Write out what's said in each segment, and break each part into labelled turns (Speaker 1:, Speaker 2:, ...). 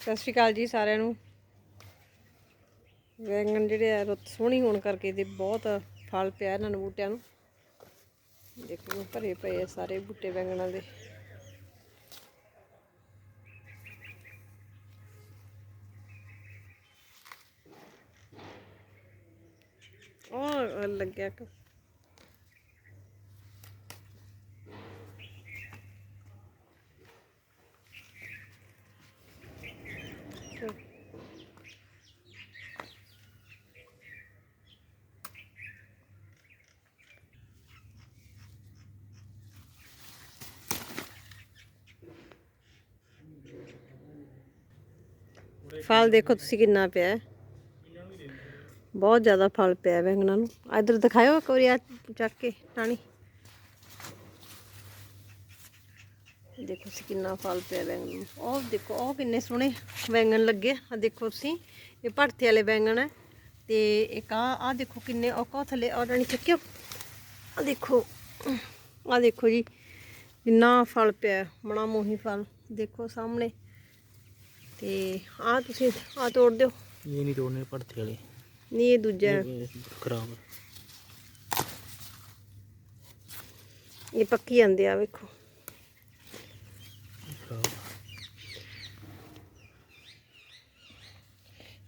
Speaker 1: ਸਤਿ ਸ਼੍ਰੀ ਅਕਾਲ ਜੀ ਸਾਰਿਆਂ ਨੂੰ। ਵੈਂਗਣ ਜਿਹੜੇ ਆ, ਰੁੱਤ ਸੋਹਣੀ ਹੋਣ ਕਰਕੇ ਤੇ ਬਹੁਤ ਫਲ ਪਿਆ ਇਹਨਾਂ ਨੂੰ ਬੂਟਿਆਂ ਨੂੰ। ਦੇਖੋ, ਭਰੇ ਪਏ ਆ ਸਾਰੇ ਬੂਟੇ ਵੈਂਗਣਾਂ ਦੇ। ਉਹ ਲੱਗਿਆ ਕਿ ਫਲ ਦੇਖੋ ਤੁਸੀਂ ਕਿੰਨਾ ਪਿਆ ਬਹੁਤ ਜ਼ਿਆਦਾ ਫਲ ਪਿਆ ਬੈਂਗਣਾ ਨੂੰ। ਇਧਰ ਦਿਖਾਇਓ ਇੱਕ ਵਾਰੀ ਆ ਚੱਕ ਕੇ ਟਾਣੀ ਦੇਖੋ ਤੁਸੀਂ ਕਿੰਨਾ ਫਲ ਪਿਆ ਬੈਂਗਣ ਨੂੰ। ਉਹ ਦੇਖੋ, ਉਹ ਕਿੰਨੇ ਸੋਹਣੇ ਬੈਂਗਣ ਲੱਗੇ। ਆ ਦੇਖੋ ਤੁਸੀਂ, ਇਹ ਭੜਥੇ ਵਾਲੇ ਬੈਂਗਣ ਹੈ। ਤੇ ਇੱਕ ਆ ਆ ਦੇਖੋ ਕਿੰਨੇ ਔਕਾ ਥੱਲੇ ਉਹ ਰਾਣੀ ਚੱਕਿਓ। ਆ ਦੇਖੋ ਆ ਦੇਖੋ ਜੀ, ਕਿੰਨਾ ਫਲ ਪਿਆ ਬੜਾ ਮੋਹੀ ਫਲ। ਦੇਖੋ ਸਾਹਮਣੇ। ਤੇ ਆ ਤੁਸੀਂ ਆ ਤੋੜ ਦਿਓ।
Speaker 2: ਇਹ ਨਹੀਂ ਤੋੜਨੇ ਭੜਥੇ ਵਾਲੇ।
Speaker 1: ਨਹੀਂ ਇਹ ਦੂਜਾ
Speaker 2: ਖਰਾਬ।
Speaker 1: ਇਹ ਪੱਕੀ ਜਾਂਦੇ ਆ ਵੇਖੋ।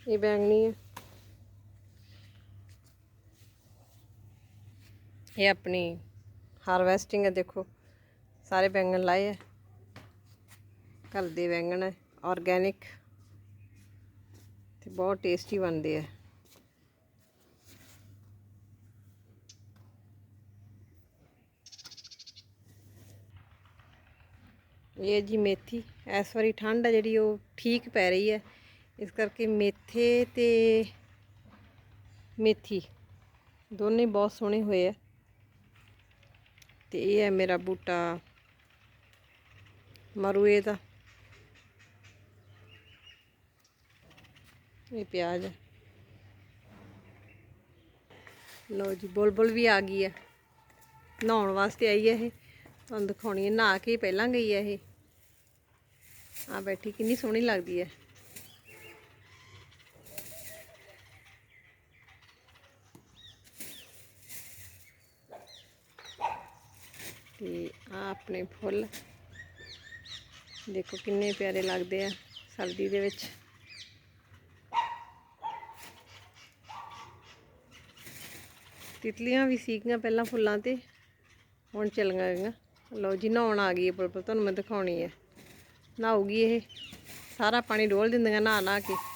Speaker 1: ਇਹ ਬੈਂਗਣੀ ਹੈ। ਇਹ ਆਪਣੀ ਹਾਰਵੈਸਟਿੰਗ ਹੈ ਦੇਖੋ। ਸਾਰੇ ਬੈਂਗਣ ਲਾਏ ਹੈ। ਘਰ ਦੇ ਬੈਂਗਣ ਹੈ। ਆਰਗੈਨਿਕ ਤੇ ਬਹੁਤ ਟੇਸਟੀ ਬਣਦੇ ਆ। ਇਹ ਜੀ ਮੇਥੀ, ਇਸ ਵਾਰੀ ਠੰਡ ਹੈ ਜਿਹੜੀ ਉਹ ਠੀਕ ਪੈ ਰਹੀ ਹੈ ਇਸ ਕਰਕੇ ਮੇਥੇ ਤੇ ਮੇਥੀ ਦੋਨੇ ਬਹੁਤ ਸੋਹਣੇ ਹੋਏ ਆ। ਤੇ ਇਹ ਹੈ ਮੇਰਾ ਬੂਟਾ ਮਰੂਏ ਦਾ। ਇਹ ਪਿਆਜ਼। ਹੈ ਲੋ ਜੀ, ਬੁਲਬੁਲ ਵੀ ਆ ਗਈ ਹੈ। ਨਹਾਉਣ ਵਾਸਤੇ ਆਈ ਹੈ ਇਹ। ਤੁਹਾਨੂੰ ਦਿਖਾਉਣੀ ਹੈ, ਨਹਾ ਕੇ ਪਹਿਲਾਂ ਗਈ ਹੈ ਇਹ। ਆ ਬੈਠੀ, ਕਿੰਨੀ ਸੋਹਣੀ ਲੱਗਦੀ ਹੈ। ਤੇ ਆ ਆਪਣੇ ਫੁੱਲ। ਦੇਖੋ ਕਿੰਨੇ ਪਿਆਰੇ ਲੱਗਦੇ ਆ ਸਰਦੀ ਦੇ ਵਿੱਚ। ਤਿਤਲੀਆਂ ਵੀ ਸੀਗੀਆਂ ਪਹਿਲਾਂ ਫੁੱਲਾਂ ਤੇ, ਹੁਣ ਚਲੀਆਂ ਗਈਆਂ। ਲਓ ਜੀ, ਨਹਾਉਣ ਆ ਗਈ ਹੈ ਬੁਲਬੁਲ ਤੁਹਾਨੂੰ ਮੈਂ ਦਿਖਾਉਣੀ ਹੈ। ਨਹਾਉਗੀ ਇਹ, ਸਾਰਾ ਪਾਣੀ ਡੋਲ ਦਿੰਦੀਆਂ ਨਹਾ ਨਹਾ ਕੇ।